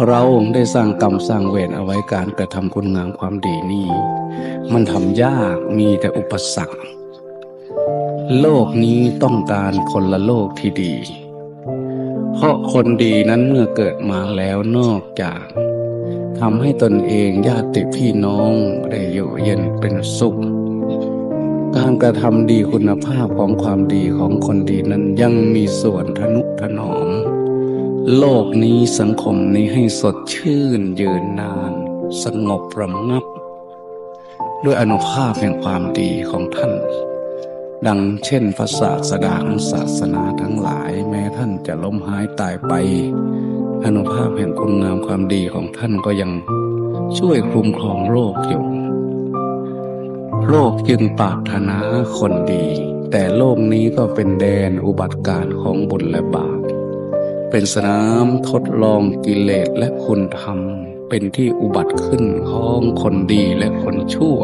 เราได้สร้างกรรมสร้างเวรเอาไว้การกระทำคุณงามความดีนี่ มันทำยากมีแต่อุปสรรค โลกนี้ต้องการคนละโลกที่ดี เพราะคนดีนั้นเมื่อเกิดมาแล้วนอกจากทำให้ตนเองญาติพี่น้องได้อยู่เย็นเป็นสุข การกระทำดีคุณภาพของความดีของคนดีนั้นยังมีส่วนทนุถนอม โลกนี้สังคมนี้ให้สดชื่นยืนนาน สงบระงับ ด้วยอนุภาพแห่งความดีของท่าน ดังเช่นพระศาสดาของศาสนาทั้งหลาย แม้ท่านจะล้มหายตายไป อนุภาพแห่งคุณงามความดีของท่านก็ยังช่วยคุ้มครองโลกอยู่ โลกจึงปรารถนาคนดี แต่โลกนี้ก็เป็นแดนอุบัติการของบุญและบาป เป็นสนามทดลองกิเลสและคุณธรรม เป็นที่อุบัติขึ้นของคนดีและคนชั่ว